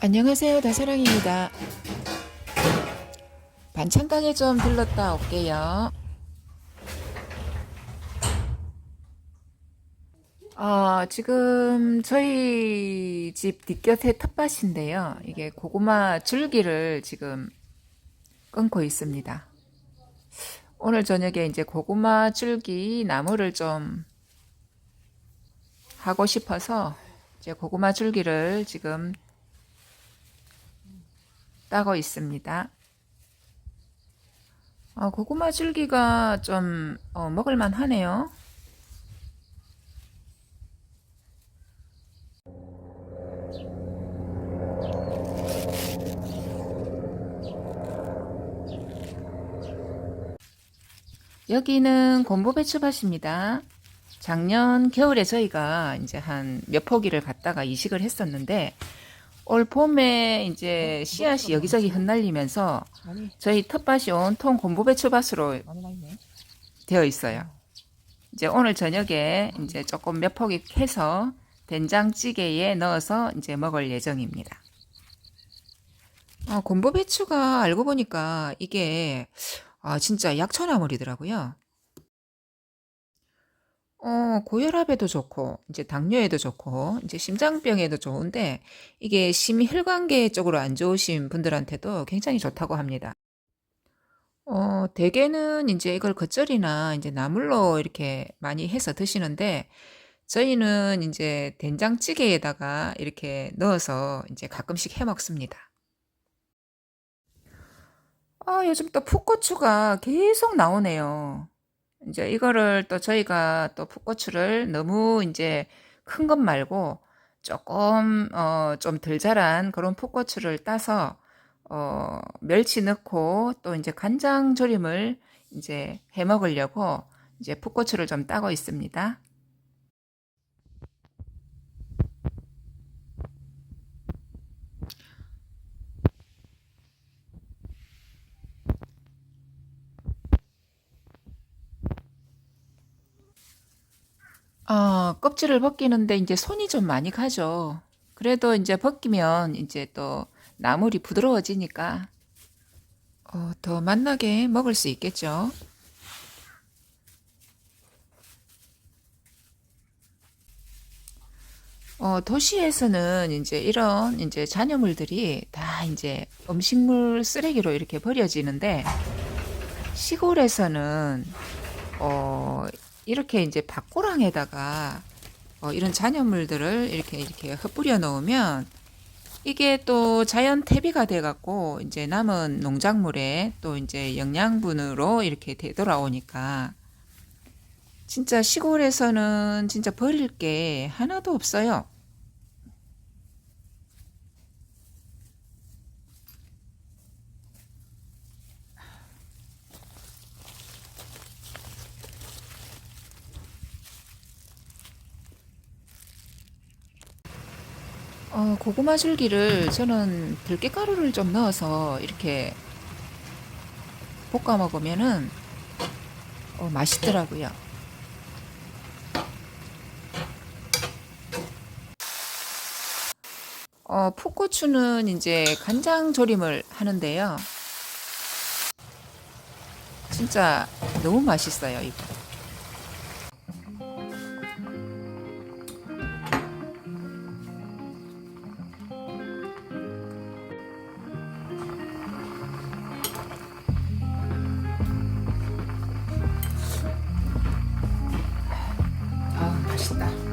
안녕하세요. 다사랑입니다. 반찬 가게 좀 들렀다 올게요. 어, 지금 저희 집 뒷곁에 텃밭인데요. 이게 고구마 줄기를 지금 끊고 있습니다. 오늘 저녁에 이제 고구마 줄기 나무를 좀 하고 싶어서 이제 고구마 줄기를 지금 따고 있습니다. 어, 고구마 줄기가 좀 어, 먹을만 하네요. 여기는 곤보배추밭입니다. 작년 겨울에 저희가 이제 한 몇 포기를 갖다가 이식을 했었는데 올 봄에 이제 씨앗이 여기저기 흩날리면서 저희 텃밭이 온통 있네. 되어 있어요. 이제 오늘 저녁에 이제 조금 몇 포기 캐서 된장찌개에 넣어서 이제 먹을 예정입니다. 아, 곤보배추가 알고 보니까 이게 아, 진짜 약초나물이더라고요. 어, 고혈압에도 좋고, 이제 당뇨에도 좋고, 이제 심장병에도 좋은데, 이게 심혈관계 쪽으로 안 좋으신 분들한테도 굉장히 좋다고 합니다. 어, 대개는 이제 이걸 겉절이나 이제 나물로 이렇게 많이 해서 드시는데, 저희는 이제 된장찌개에다가 이렇게 넣어서 이제 가끔씩 해 먹습니다. 아, 요즘 또 풋고추가 계속 나오네요. 이제 이거를 또 저희가 또 풋고추를 너무 이제 큰 것 말고 조금 어, 좀 덜 자란 그런 풋고추를 따서 어, 멸치 넣고 또 이제 간장 조림을 이제 해 먹으려고 이제 풋고추를 좀 따고 있습니다. 어, 껍질을 벗기는데 이제 손이 좀 많이 가죠. 그래도 이제 벗기면 이제 또 나물이 부드러워지니까 어, 더 맛나게 먹을 수 있겠죠. 어, 도시에서는 이제 이런 이제 잔여물들이 다 이제 음식물 쓰레기로 이렇게 버려지는데 시골에서는 어, 이렇게 이제 밭고랑에다가 어, 이런 잔여물들을 이렇게 이렇게 흩뿌려 놓으면 이게 또 자연 퇴비가 돼 갖고 이제 남은 농작물에 또 이제 영양분으로 이렇게 되돌아오니까 진짜 시골에서는 진짜 버릴 게 하나도 없어요. 어, 고구마 줄기를 저는 들깨가루를 좀 넣어서 이렇게 볶아 먹으면은 어, 맛있더라고요. 어, 풋고추는 이제 간장 조림을 하는데요. 진짜 너무 맛있어요, 이거. pista.